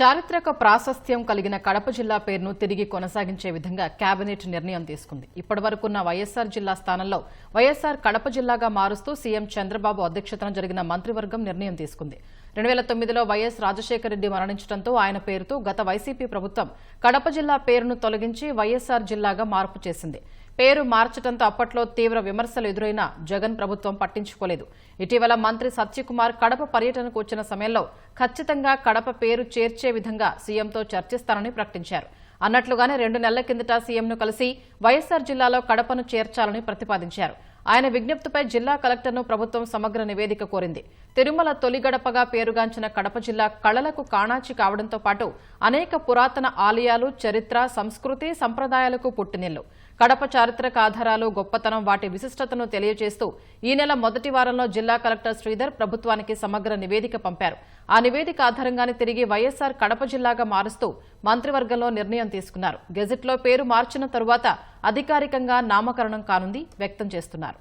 చారిత్రక ప్రాశస్త్యం కలిగిన కడప జిల్లా పేరును తిరిగి కొనసాగించే విధంగా కేబినెట్ నిర్ణయం తీసుకుంది. ఇప్పటివరకున్న వైఎస్సార్ జిల్లా స్థానంలో వైఎస్సార్ కడప జిల్లాగా మారుస్తూ సీఎం చంద్రబాబు అధ్యక్షతన జరిగిన మంత్రివర్గం నిర్ణయం తీసుకుంది. రెండు వేల తొమ్మిదిలో వైఎస్ రాజశేఖర రెడ్డి మరణించడంతో ఆయన పేరుతో గత వైసీపీ ప్రభుత్వం కడప జిల్లా పేరును తొలగించి వైఎస్సార్ జిల్లాగా మార్పు చేసింది. పేరు మార్చడంతో అప్పట్లో తీవ్ర విమర్శలు ఎదురైన జగన్ ప్రభుత్వం పట్టించుకోలేదు. ఇటీవల మంత్రి సత్యకుమార్ కడప పర్యటనకు వచ్చిన సమయంలో ఖచ్చితంగా కడప పేరు చేర్చే విధంగా సీఎంతో చర్చిస్తానని ప్రకటించారు. అన్నట్లుగానే రెండు నెలల కిందట సీఎంను కలిసి వైఎస్సార్ జిల్లాలో కడపను చేర్చాలని ప్రతిపాదించారు. ఆయన విజ్ఞప్తిపై జిల్లా కలెక్టర్ను ప్రభుత్వం సమగ్ర నివేదిక కోరింది. తిరుమల తొలిగడపగా పేరుగాంచిన కడప జిల్లా కళలకు కాణాచి కావడంతో పాటు అనేక పురాతన ఆలయాలు చరిత్ర సంస్కృతి సంప్రదాయాలకు పుట్టినిల్లు. కడప చారిత్రక ఆధారాలు గొప్పతనం వాటి విశిష్టతను తెలియజేస్తూ ఈ నెల మొదటి వారంలో జిల్లా కలెక్టర్ శ్రీధర్ ప్రభుత్వానికి సమగ్ర నివేదిక పంపారు. ఆ నివేదిక ఆధారంగానే తిరిగి వైఎస్సార్ కడప జిల్లాగా మారుస్తూ మంత్రివర్గంలో నిర్ణయం తీసుకున్నారు. గెజెట్లో పేరు మార్చిన తరువాత అధికారికంగా నామకరణం కానుంది వ్యక్తం చేస్తున్నారు.